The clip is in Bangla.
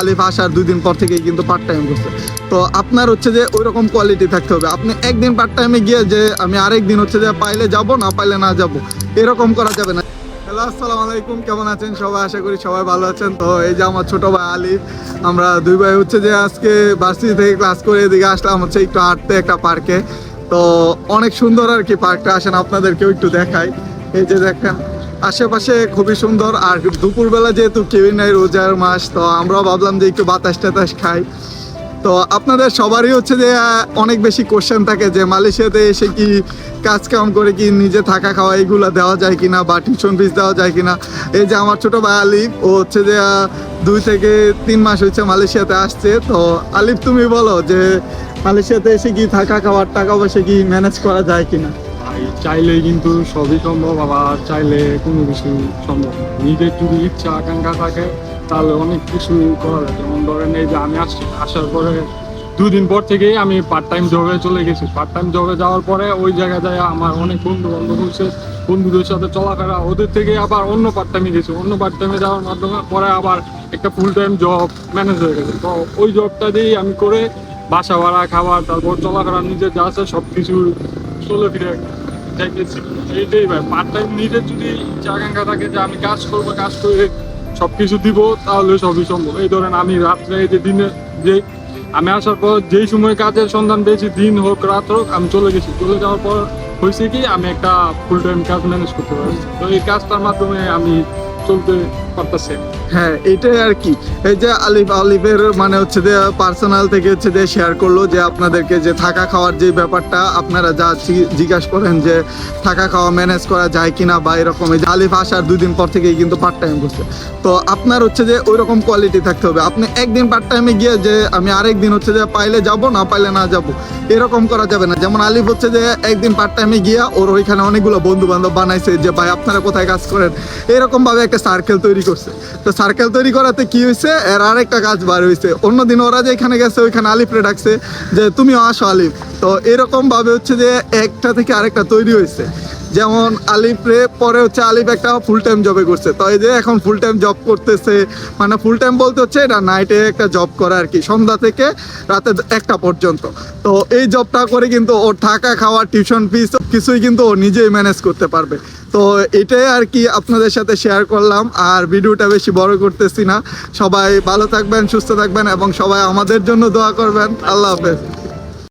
আলিফ আসার দুই দিন পর থেকেই কিন্তু পার্ট টাইম করছে। তো আপনার হচ্ছে যে ওই রকম কোয়ালিটি থাকতে হবে। আপনি একদিন পার্ট টাইমে গিয়ে যে আমি আরেক দিন হচ্ছে যে পাইলে যাব, না পাইলে না যাব, এরকম করা যাবে না। হ্যালো আসসালামু আলাইকুম, কেমন আছেন সবাই? আশা করি সবাই ভালো আছেন। তো এই যে আমার ছোট ভাই আলিফ, আমরা দুই ভাই হচ্ছে যে আজকে ভার্সিটি থেকে ক্লাস করে এদিকে আসলাম হচ্ছে একটু হাঁটতে একটা পার্কে তো অনেক সুন্দর আর কি পার্কটা আসেন আপনাদেরকেও একটু দেখাই। এই যে দেখেন আশেপাশে খুবই সুন্দর আর দুপুরবেলা যেহেতু কেউই নাই রোজার মাস, তো আমরাও ভাবলাম যে একটু বাতাস টাতাস খাই। তো আপনাদের সবারই হচ্ছে যে অনেক বেশি কোশ্চেন থাকে যে, মালয়েশিয়াতে এসে কি কাজ কাম করে কি নিজে থাকা খাওয়া এগুলো দেওয়া যায় কিনা বা টিউশন ফিস দেওয়া যায় কিনা? এই যে আমার ছোট ভাই আলিফ, ও হচ্ছে যে দুই থেকে তিন মাস হচ্ছে মালয়েশিয়াতে আসছে। তো আলিফ, তুমি বলো যে, মালয়েশিয়াতে এসে কি থাকা খাওয়ার টাকা পয়সা কি ম্যানেজ করা যায় কিনা? ভাই, চাইলেই কিন্তু সবই সম্ভব, আবার চাইলে কোনো কিছু সম্ভব। নিজের যদি ইচ্ছা, আকাঙ্ক্ষা থাকে, তাহলে অনেক কিছু করা যায়। যেমন ধরেন এই যে আমি আসছি, আসার পরে দুদিন পর থেকেই আমি পার্ট টাইম জবে চলে গেছি। পার্ট টাইম জবে যাওয়ার পরে ওই জায়গায় যায় আমার অনেক বন্ধু বান্ধব হয়েছে। বন্ধুদের সাথে চলাফেরা, ওদের থেকে আবার অন্য পার্ট টাইমে গেছি। অন্য পার্ট টাইমে যাওয়ার মাধ্যমে পরে আবার একটা ফুল টাইম জব ম্যানেজ হয়ে গেছে। তো ওই জবটা দিয়েই আমি করে বাসা ভাড়া খাবার তারপর চলাফেরা, নিজের যা আছে সব কিছু চলে ফিরে যাইতেছি এইটাই ভাই পার্ট টাইম নিজের যদি ইচ্ছা আকাঙ্ক্ষা থাকে যে আমি কাজ করব, কাজ করে সব কিছু দিব, তাহলে সবই সম্ভব। এই ধরেন আমি রাত্রে যে দিনে যে আমি আসার পর যেই সময় কাজের সন্ধান পেয়েছি, দিন হোক, রাত হোক, আমি চলে গেছি। চলে যাওয়ার পর হয়েছে কি, আমি একটা ফুল টাইম কাজ ম্যানেজ করতে পারছি। তো এই কাজটার মাধ্যমে আমি চলতে পারতেছি হ্যাঁ এটাই আর কি। এই যে আলিফ, আলিফের মানে হচ্ছে যে পার্সোনাল থেকে হচ্ছে যে শেয়ার করল যে আপনাদেরকে যে থাকা খাওয়ার যে ব্যাপারটা, আপনারা যা জিজ্ঞাসা করেন যে থাকা খাওয়া ম্যানেজ করা যায় কিনা বা এরকম এই যে আলিফ আসার দুই পর থেকেই কিন্তু পার্ট টাইম করছে। তো আপনার হচ্ছে যে ওই রকম কোয়ালিটি থাকতে হবে। আপনি একদিন পার্ট টাইমে গিয়ে যে আমি আরেক দিন হচ্ছে যে পাইলে যাব, না পাইলে না যাব, এরকম করা যাবে না। যেমন আলিফ হচ্ছে যে একদিন পার্ট টাইমে গিয়া ওর ওইখানে অনেকগুলো বন্ধু বান্ধব বানাইছে যে, ভাই, আপনারা কোথায় কাজ করেন? এরকম ভাবে একটা সার্কেল তৈরি করছে। তো সার্কেল তৈরি করাতে কি হয়েছে? এর আরেকটা কাজ বার হয়েছে। অন্যদিন ওরা যে এখানে গেছে, ওইখানে আলিফরে ডাকছে যে, তুমিও আসো আলিফ। তো এরকম ভাবে হচ্ছে যে একটা থেকে আরেকটা তৈরি হয়েছে। যেমন আলিফ, পরে হচ্ছে আলিফ একটা ফুল টাইম জবে করছে। তো এই যে এখন ফুল টাইম জব করতেছে মানে ফুল টাইম বলতে হচ্ছে এটা নাইটে একটা জব করা আর কি, সন্ধ্যা থেকে রাতে একটা পর্যন্ত। তো এই জবটা করে কিন্তু ওর থাকা, খাওয়া টিউশন ফিস কিছুই কিন্তু ও নিজেই ম্যানেজ করতে পারবে। তো এটাই আর কি আপনাদের সাথে শেয়ার করলাম, আর ভিডিওটা বেশি বড় করতেছি না। সবাই ভালো থাকবেন, সুস্থ থাকবেন, এবং সবাই আমাদের জন্য দোয়া করবেন। আল্লাহ হাফেজ।